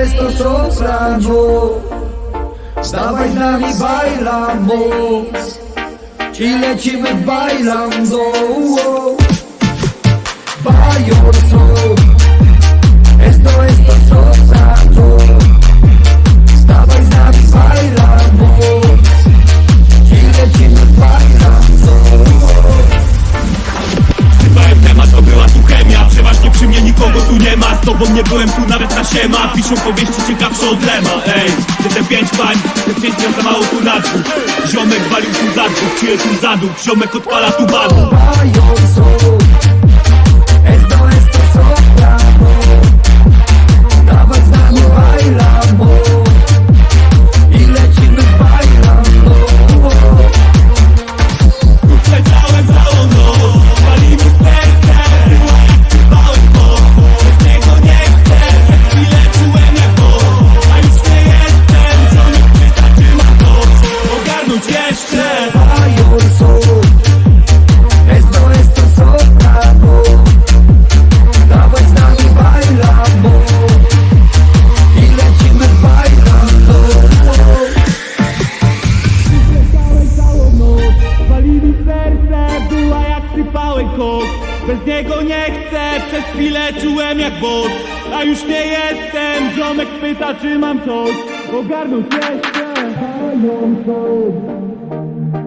Esto, esto soprano Stawaj z nami bailamos I lecimy bailando Bajor son Z tobą nie byłem tu nawet na siema. Piszą powieści ciekawsze od Lema Ej, ty te pięć pań, te pięć miał za mało tu na dwóch Ziomek walił tu za dwóch, czuję tu zadół Ziomek odpala tu badu sypały kot. Bez niego nie chcę, przez chwilę czułem jak bot A już nie jestem, ziomek pyta czy mam coś. Ogarnąć jeszcze Bajor son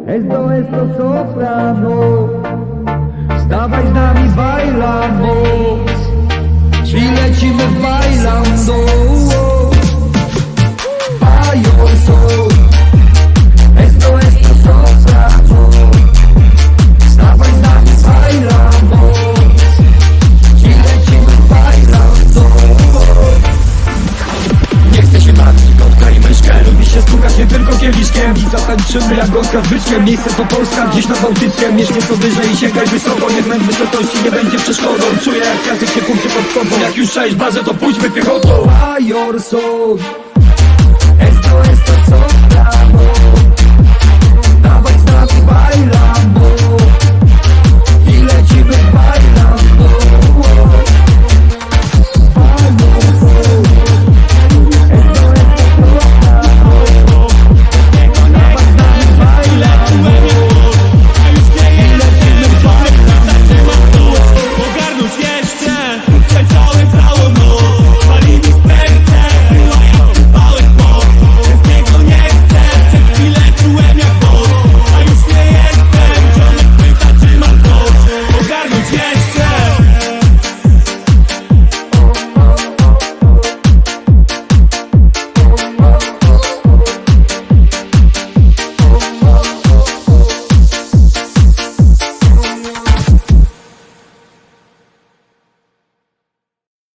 Esto, esto soprano. Stawaj z nami bailamos I lecimy bailando Bajor stukać nie tylko kieliszkiem I zatańczymy jak gąska z byczkiem. Miejsce to Polska, gdzieś nad Bałtyckiem. Mieszkaj co wyżej i sięgaj wysoko. Niech męt wysokości nie będzie przeszkodą. Czuję jak jazyk się punkty pod wchodzą Jak już sześć bazę to pójdźmy piechotą. Major esto